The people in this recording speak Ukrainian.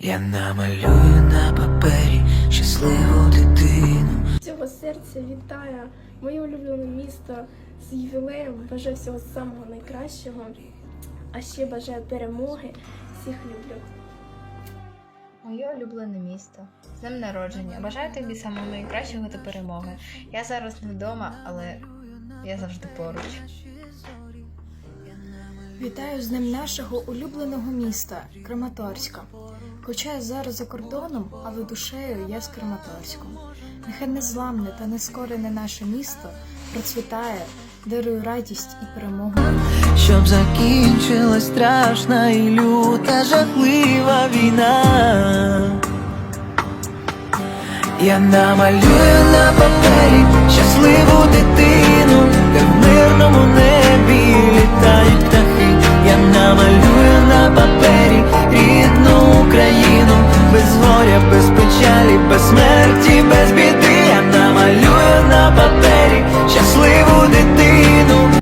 Я намалюю на папері щасливу дитину. Цього серця вітає моє улюблене місто з ювілеєм. Бажаю всього самого найкращого. А ще бажаю перемоги. Всіх люблю. Моє улюблене місто. З днем народження. Бажаю тобі самого найкращого та перемоги. Я зараз не вдома, але я завжди поруч. Вітаю з ним нашого улюбленого міста Краматорська. Хоча я зараз за кордоном, але душею я з Краматорськом. Нехай незламне та нескорене наше місто процвітає, дарує радість і перемогу. Щоб закінчилась страшна і люта жахлива війна. Я намалюю на намалюю на папері рідну Україну, без горя, без печалі, без смерті, без біди.